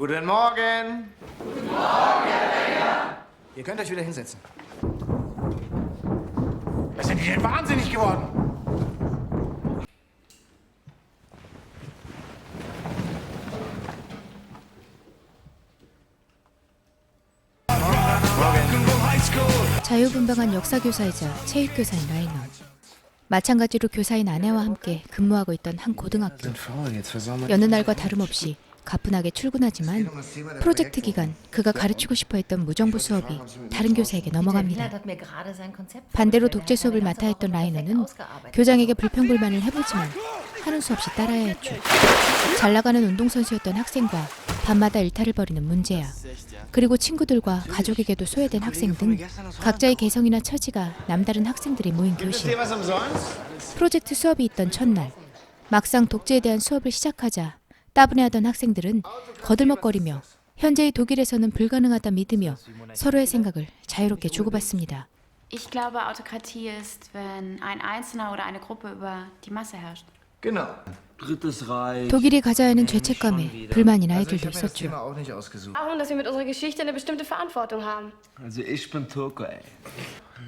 Guten Morgen. Guten Morgen, Herr. Ihr könnt euch wieder hinsetzen. Was sind die denn wahnsinnig geworden? 자유분방한 역사교사이자 체육교사인 라이너. 마찬가지로 교사인 아내와 함께 근무하고 있던 한 고등학교. 여느 날과 다름없이 가뿐하게 출근하지만 프로젝트 기간 그가 가르치고 싶어 했던 무정부 수업이 다른 교사에게 넘어갑니다. 반대로 독재 수업을 맡아 했던 라이너는 교장에게 불평불만을 해보지만 하는 수 없이 따라야 했죠. 잘 나가는 운동선수였던 학생과 밤마다 일탈을 벌이는 문제야. 그리고 친구들과 가족에게도 소외된 학생 등 각자의 개성이나 처지가 남다른 학생들이 모인 교실. 프로젝트 수업이 있던 첫날 막상 독재에 대한 수업을 시작하자 따분해하던 학생들은 거들먹거리며 현재의 독일에서는 불가능하다 믿으며 서로의 생각을 자유롭게 주고받습니다. Ich glaube, Autokratie ist, wenn ein Einzelner oder eine Gruppe über die Masse herrscht. Genau. Drittes Reich. 독일이 가져야 하는 죄책감에 mir das 있었죠. Darum, dass wir mit unserer Geschichte eine bestimmte Verantwortung haben. Also ich bin Türke, ey.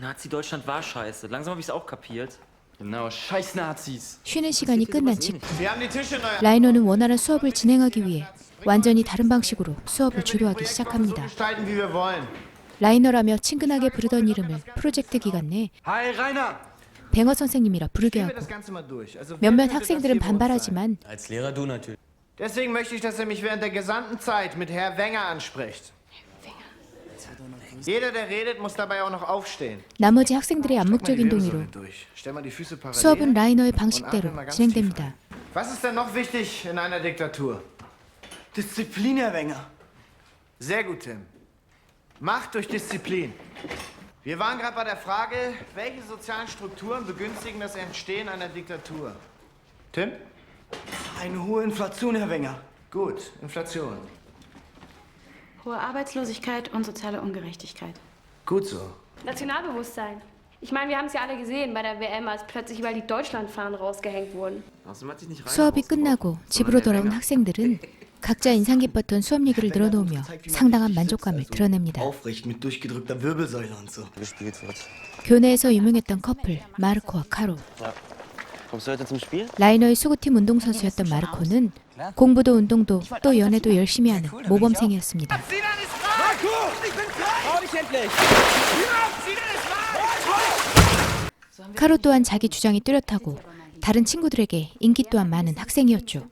Nazi-Deutschland war scheiße. Langsam habe ich es auch kapiert. Genau, scheiß Nazis. 쉬는 시간이 끝난 직후 Wir haben die Tische neu 라이너는 원활한 수업을 진행하기 위해 완전히 다른 방식으로 수업을 주도하기 시작합니다. 라이너라며 친근하게 부르던 이름을 프로젝트 기간 내! 뱅어 선생님이라 부르게 하고 몇몇 학생들은? 반발하지만 Als Lehrer du natürlich. Deswegen möchte ich, dass er mich während der gesamten Zeit mit Herr Wenger anspricht. 나머지 학생들의 Streck mal die 암묵적인 동의로 Wirbelsäule durch. Stell mal die Füße parallel. 수업은 라이너의 und atme 방식대로 mal ganz 진행됩니다. tief ein. Was ist denn noch wichtig in einer Diktatur? Disziplin, Herr Wenger. Sehr gut, Tim. Macht durch Disziplin. Wir waren gerade bei der Frage, welche sozialen Strukturen begünstigen das Entstehen einer Diktatur? Tim? Eine hohe Inflation, Herr Wenger. Gut, Inflation. Hohe Arbeitslosigkeit und soziale Ungerechtigkeit. Gut so. Nationalbewusstsein. Ich meine, wir haben es ja alle gesehen bei der WM, als plötzlich überall die Deutschlandfahnen rausgehängt wurden. Außerdem hat sich nicht 수업이 끝나고 집으로 돌아온 학생들은 각자 인상 깊었던 수업 얘기를 늘어놓으며 상당한 만족감을 드러냅니다. Aufrecht mit durchgedrückter Wirbelsäule und so. gespielt wird. 교내에서 유명했던 커플 마르코와 카로. 라이너의 수구팀 운동선수였던 마르코는 공부도 운동도 또 연애도 열심히 하는 모범생이었습니다. 카로 또한 자기 주장이 뚜렷하고 다른 친구들에게 인기 또한 많은 학생이었죠.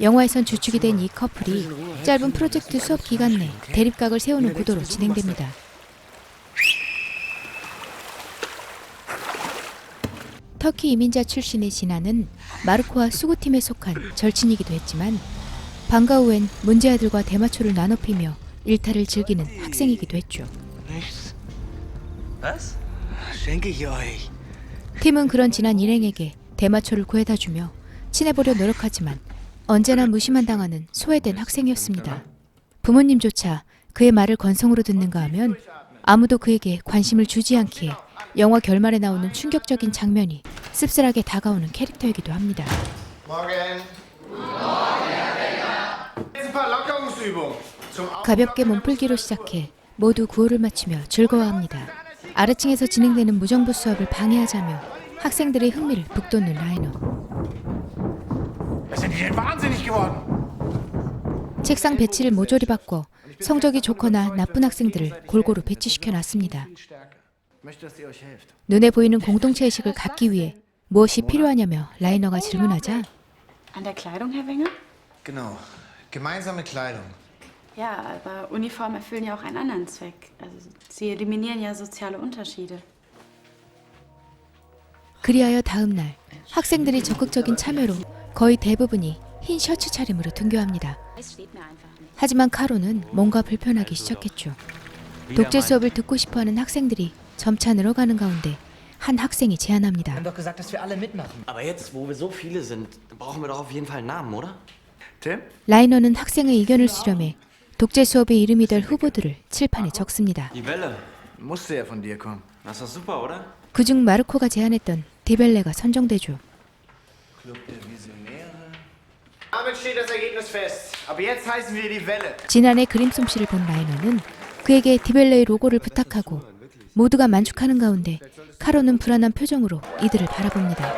영화에선 주축이 된 이 커플이 짧은 프로젝트 수업 기간 내 대립각을 세우는 구도로 진행됩니다. 터키 이민자 출신의 진아는 마르코와 수구팀에 속한 절친이기도 했지만 방과 후엔 문제 아들과 대마초를 나눠 피며 일탈을 즐기는 학생이기도 했죠. 팀은 그런 진한 일행에게 대마초를 구해다 주며 친해보려 노력하지만 언제나 무시만 당하는 소외된 학생이었습니다. 부모님조차 그의 말을 건성으로 듣는가 하면 아무도 그에게 관심을 주지 않기에 영화 결말에 나오는 충격적인 장면이 씁쓸하게 다가오는 캐릭터이기도 합니다. 가볍게 몸풀기로 시작해 모두 구호를 맞추며 즐거워합니다. 아래층에서 진행되는 무정부 수업을 방해하자며 학생들의 흥미를 북돋는 라이너. 책상 배치를 모조리 바꿔 성적이 좋거나 나쁜 학생들을 골고루 배치시켜 놨습니다. 눈에 보이는 공동체 의식을 갖기 위해 무엇이 필요하냐며 라이너가 질문하자 An der Kleidung, Herr Wenger? Genau. Gemeinsame Kleidung. Ja, aber Uniformen erfüllen ja auch einen anderen Zweck. Also, sie eliminieren ja soziale Unterschiede. 그리하여 다음 날 학생들이 적극적인 참여로 거의 대부분이 흰 셔츠 차림으로 등교합니다. Es steht mir einfach nicht. 하지만 카로는 뭔가 불편하기 시작했죠. 독재 수업을 듣고 싶어하는 학생들이 점차 늘어가는 가운데 한 학생이 제안합니다. doch gesagt, dass wir alle mitmachen. Aber jetzt, wo wir so viele sind, brauchen wir doch auf jeden Fall einen Namen, oder? Tim? 라이너는 학생의 의견을 수렴해 독재 수업의 이름이 될 후보들을 칠판에 적습니다. Die Welle. Musste ja von dir kommen. Das ist doch super, oder? 그중 마르코가 제안했던 디벨레가 선정되죠. Damit steht das Ergebnis fest. Aber jetzt heißen wir die Welle. 지난해 그림 솜씨를 본 라이너는 그에게 디벨레의 로고를 부탁하고 모두가 만족하는 가운데 카로는 불안한 표정으로 이들을 바라봅니다.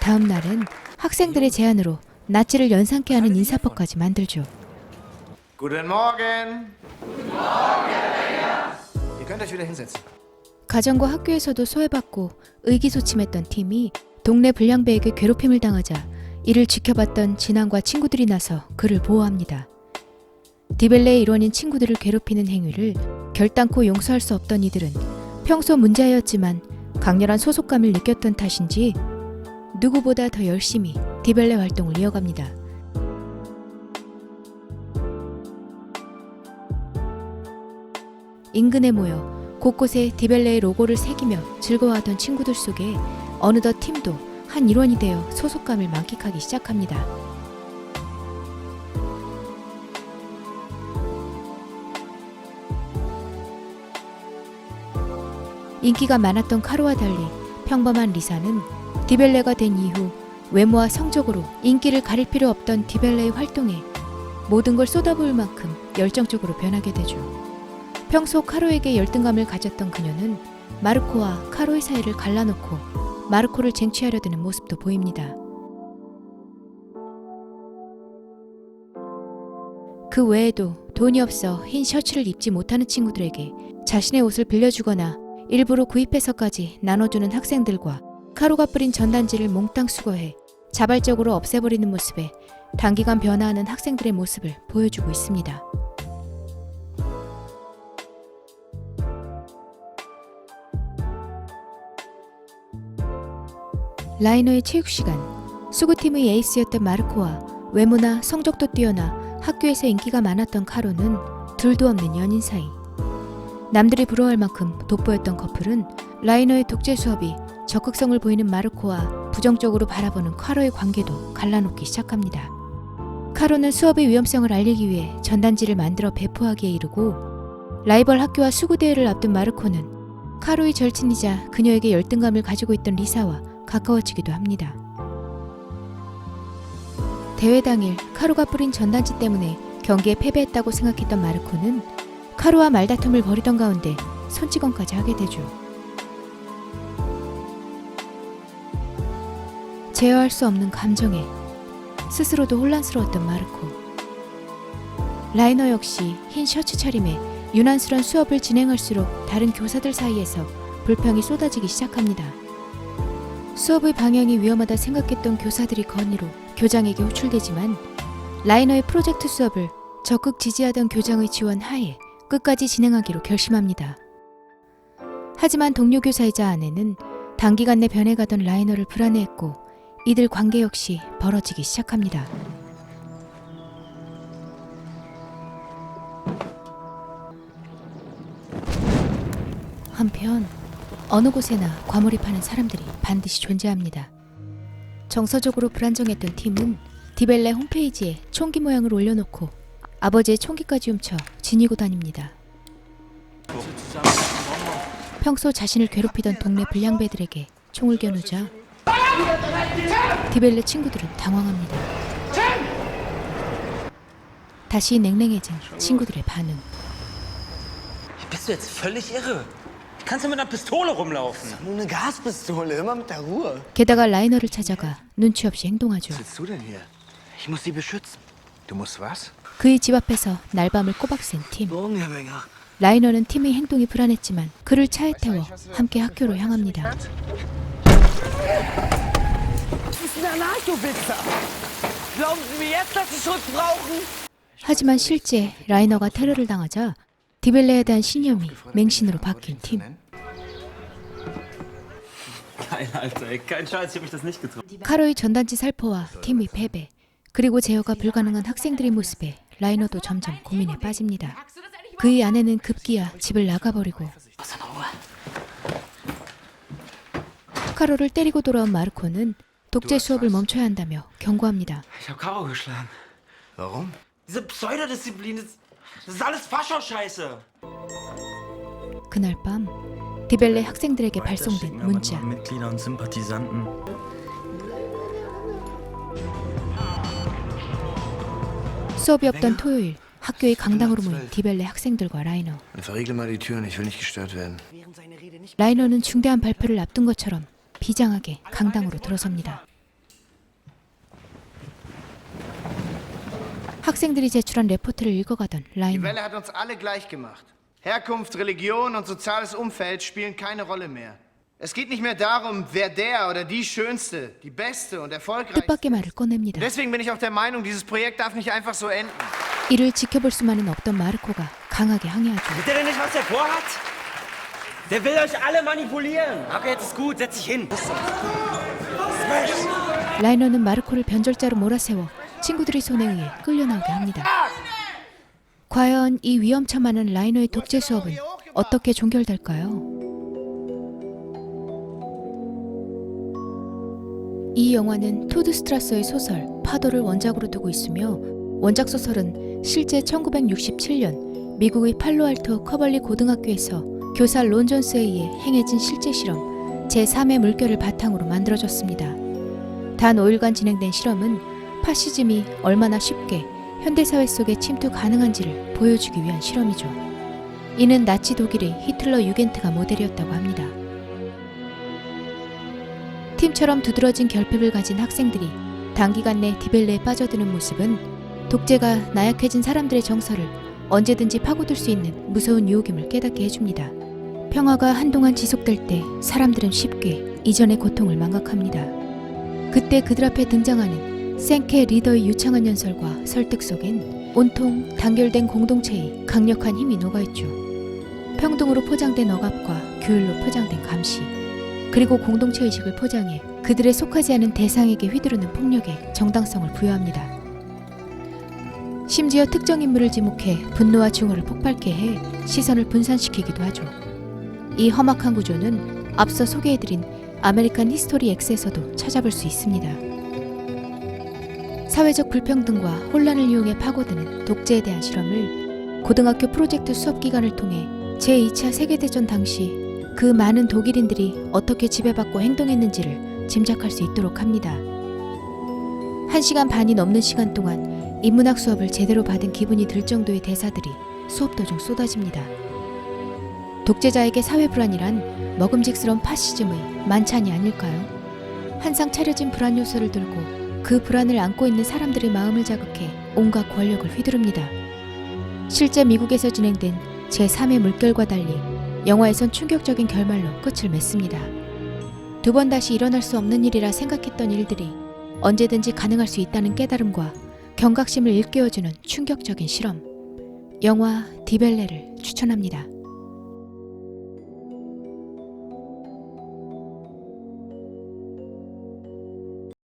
다음 날은 학생들의 제안으로 나치를 연상케 하는 인사법까지 만들죠. Guten Morgen. Guten Morgen. 가정과 학교에서도 소외받고 의기소침했던 팀이 동네 불량배에게 괴롭힘을 당하자 이를 지켜봤던 진앙과 친구들이 나서 그를 보호합니다. 디벨레의 일원인 친구들을 괴롭히는 행위를 결단코 용서할 수 없던 이들은 평소 문제였지만 강렬한 소속감을 느꼈던 탓인지 누구보다 더 열심히 디벨레 활동을 이어갑니다. 인근에 모여 곳곳에 디벨레의 로고를 새기며 즐거워하던 친구들 속에 어느덧 팀도 한 일원이 되어 소속감을 만끽하기 시작합니다. 인기가 많았던 카로와 달리 평범한 리사는 디벨레가 된 이후 외모와 성적으로 인기를 가릴 필요 없던 디벨레의 활동에 모든 걸 쏟아부을 만큼 열정적으로 변하게 되죠. 평소 카로에게 열등감을 가졌던 그녀는 마르코와 카로의 사이를 갈라놓고 마르코를 쟁취하려 드는 모습도 보입니다. 그 외에도 돈이 없어 흰 셔츠를 입지 못하는 친구들에게 자신의 옷을 빌려주거나 일부러 구입해서까지 나눠주는 학생들과 카로가 뿌린 전단지를 몽땅 수거해 자발적으로 없애버리는 모습에 단기간 변화하는 학생들의 모습을 보여주고 있습니다. 라이너의 체육 시간. 수구팀의 에이스였던 마르코와 외모나 성적도 뛰어나 학교에서 인기가 많았던 카로는 둘도 없는 연인 사이. 남들이 부러워할 만큼 돋보였던 커플은 라이너의 독재 수업이 적극성을 보이는 마르코와 부정적으로 바라보는 카로의 관계도 갈라놓기 시작합니다. 카로는 수업의 위험성을 알리기 위해 전단지를 만들어 배포하기에 이르고 라이벌 학교와 수구 대회를 앞둔 마르코는 카로의 절친이자 그녀에게 열등감을 가지고 있던 리사와 가까워지기도 합니다. 대회 당일 카로가 뿌린 전단지 때문에 경기에 패배했다고 생각했던 마르코는 카로와 말다툼을 벌이던 가운데 손찌검까지 하게 되죠. 제어할 수 없는 감정에 스스로도 혼란스러웠던 마르코. 라이너 역시 흰 셔츠 차림에 유난스런 수업을 진행할수록 다른 교사들 사이에서 불평이 쏟아지기 시작합니다. 수업의 방향이 위험하다 생각했던 교사들이 건의로 교장에게 호출되지만 라이너의 프로젝트 수업을 적극 지지하던 교장의 지원 하에 끝까지 진행하기로 결심합니다. 하지만 동료 교사이자 아내는 단기간 내 변해가던 라이너를 불안해했고 이들 관계 역시 벌어지기 시작합니다. 한편 어느 곳에나 과몰입하는 사람들이 반드시 존재합니다. 정서적으로 불안정했던 팀은 디벨레 홈페이지에 총기 모양을 올려놓고 아버지의 총기까지 훔쳐 지니고 다닙니다. 평소 자신을 괴롭히던 동네 불량배들에게 총을 겨누자 디벨레 친구들은 당황합니다. 다시 냉랭해진 친구들의 반응. Bist du jetzt völlig irre? Kannst du mit einer Pistole rumlaufen? Nur eine Gaspistole, immer mit der Ruhe. 게다가 라이너를 찾아가 눈치 없이 행동하죠. Was willst du denn hier? Ich muss sie beschützen. Du musst was? 그의 집 앞에서 날밤을 꼬박 센 팀. Morgen, Herr Wenger. 라이너는 팀의 행동이 불안했지만 그를 차에 태워 함께 학교로 향합니다. 하지만 실제 라이너가 테러를 당하자 디벨레에 대한 신념이 맹신으로 바뀐 팀. 카로의 전단지 살포와 팀의 패배, 그리고 제어가 불가능한 학생들의 모습에 라이너도 점점 고민에 빠집니다. 그의 아내는 급기야 집을 나가버리고 카로를 때리고 돌아온 마르코는 독재 수업을 멈춰야 한다며 경고합니다. 그날 밤 디벨레 학생들에게 발송된 문자. 수업이 없던 토요일 학교의 강당으로 모인 디벨레 학생들과 라이너. Verriegel mal die Türen, ich will nicht gestört werden. 라이너는 중대한 발표를 앞둔 것처럼 비장하게 강당으로 들어섭니다. 학생들이 제출한 레포트를 읽어가던 라이너. Herkunft, Religion und soziales Umfeld spielen keine Rolle mehr. Es geht nicht mehr darum, wer der oder die schönste, die beste und erfolgreichste. 뜻밖의 말을 꺼냅니다. Deswegen bin ich auch der Meinung, dieses Projekt darf nicht einfach so enden. 이를 지켜볼 수만은 없던 마르코가 강하게 항의하죠. Wisst ihr denn nicht, was er vorhat? Der will euch alle manipulieren. Okay, jetzt ist gut, setz dich hin. 라이너는 마르코를 변절자로 몰아세워 친구들의 손에 의해 끌려나오게 합니다. 과연 이 위험천만한 라이너의 독재 수업은 어떻게 종결될까요? 이 영화는 토드 스트라서의 소설 파도를 원작으로 두고 있으며 원작 소설은 실제 1967년 미국의 팔로알토 커벌리 고등학교에서 교사 론 존스에 의해 행해진 실제 실험 제3의 물결을 바탕으로 만들어졌습니다. 단 5일간 진행된 실험은 파시즘이 얼마나 쉽게 현대사회 속에 침투 가능한지를 보여주기 위한 실험이죠. 이는 나치 독일의 히틀러 유겐트가 모델이었다고 합니다. 팀처럼 두드러진 결핍을 가진 학생들이 단기간 내 디벨레에 빠져드는 모습은 독재가 나약해진 사람들의 정서를 언제든지 파고들 수 있는 무서운 유혹임을 깨닫게 해줍니다. 평화가 한동안 지속될 때 사람들은 쉽게 이전의 고통을 망각합니다. 그때 그들 앞에 등장하는 생케 리더의 유창한 연설과 설득 속엔 온통 단결된 공동체의 강력한 힘이 녹아있죠. 평등으로 포장된 억압과 규율로 포장된 감시, 그리고 공동체 의식을 포장해 그들의 속하지 않은 대상에게 휘두르는 폭력에 정당성을 부여합니다. 심지어 특정 인물을 지목해 분노와 증오를 폭발케 해 시선을 분산시키기도 하죠. 이 험악한 구조는 앞서 소개해드린 아메리칸 히스토리 X에서도 찾아볼 수 있습니다. 사회적 불평등과 혼란을 이용해 파고드는 독재에 대한 실험을 고등학교 프로젝트 수업 기간을 통해 제2차 세계대전 당시 그 많은 독일인들이 어떻게 지배받고 행동했는지를 짐작할 수 있도록 합니다. 한 시간 반이 넘는 시간 동안 인문학 수업을 제대로 받은 기분이 들 정도의 대사들이 수업 도중 쏟아집니다. 독재자에게 사회 불안이란 먹음직스러운 파시즘의 만찬이 아닐까요? 한상 차려진 불안 요소를 들고 그 불안을 안고 있는 사람들의 마음을 자극해 온갖 권력을 휘두릅니다. 실제 미국에서 진행된 제3의 물결과 달리 영화에선 충격적인 결말로 끝을 맺습니다. 두 번 다시 일어날 수 없는 일이라 생각했던 일들이 언제든지 가능할 수 있다는 깨달음과 경각심을 일깨워주는 충격적인 실험. 영화 디벨레를 추천합니다.